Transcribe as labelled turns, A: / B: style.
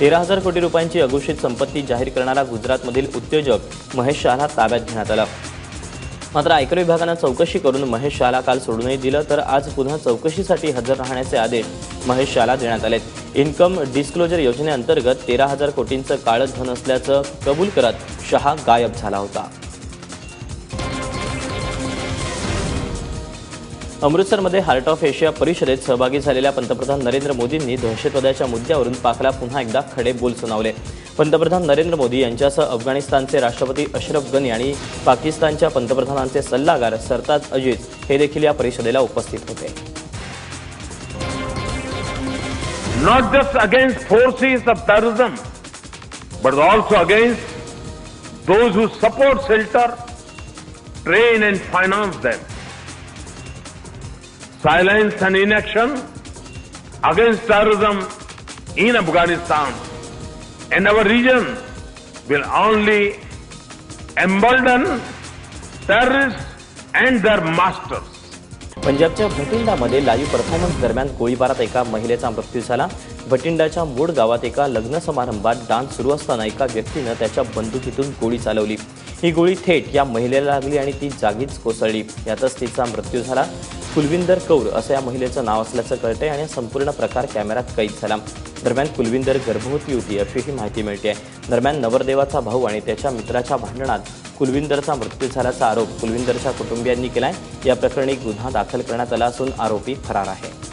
A: तेरा हजार कोटी रुपयांची अघोषित संपत्ती जाहीर करणारा गुजरातमधील उद्योजक महेश शहाला ताब्यात घेण्यात आला. मात्र आयकर विभागानं चौकशी करून महेश शहाला काल सोडूनही दिलं तर आज पुन्हा चौकशीसाठी हजर राहण्याचे आदेश महेश शहाला देण्यात आलेत. इन्कम डिस्क्लोजर योजनेअंतर्गत तेरा हजार कोटींचं काळं धन असल्याचं कबूल करत शहा गायब झाला होता. अमृतसरमध्ये हार्ट ऑफ एशिया परिषदेत सहभागी झालेल्या पंतप्रधान नरेंद्र मोदींनी दहशतवादाच्या मुद्द्यावरून पाकला पुन्हा एकदा खडे बोल सुनावले. पंतप्रधान नरेंद्र मोदी यांच्यासह अफगाणिस्तानचे राष्ट्रपती अशरफ गनी आणि पाकिस्तानच्या पंतप्रधानांचे सल्लागार सरताज अजीज हे देखील या परिषदेला उपस्थित होते.
B: Not just against forces of terrorism but also against those who support shelter train and finance them Silence and inaction against terrorism in Afghanistan. And our region will only embolden terrorists and their masters.
A: पंजाबच्या भटिंडामध्ये live performance दरम्यान गोळीबारात एका महिलेचा मृत्यू झाला. भटिंडाच्या मूळ गावात एका लग्न समारंभात डान्स सुरू असताना एका व्यक्तीनं त्याच्या बंदुकीतून गोळी चालवली. ही गोळी थेट या महिलेला लागली आणि ती जागीच कोसळली. यातच तिचा मृत्यू झाला. कुलविंदर कौर असं या महिलेचं नाव असल्याचं कळतंय आणि संपूर्ण प्रकार कॅमेऱ्यात कैद झाला. दरम्यान कुलविंदर गर्भवती होती अशीही माहिती मिळते दरम्यान नवरदेवाचा भाऊ आणि त्याच्या मित्राच्या भांडणात कुलविंदरचा मृत्यू झाल्याचा आरोप कुलविंदरच्या कुटुंबियांनी केलाय. या प्रकरणी गुन्हा दाखल करण्यात आला असून आरोपी फरार आहे.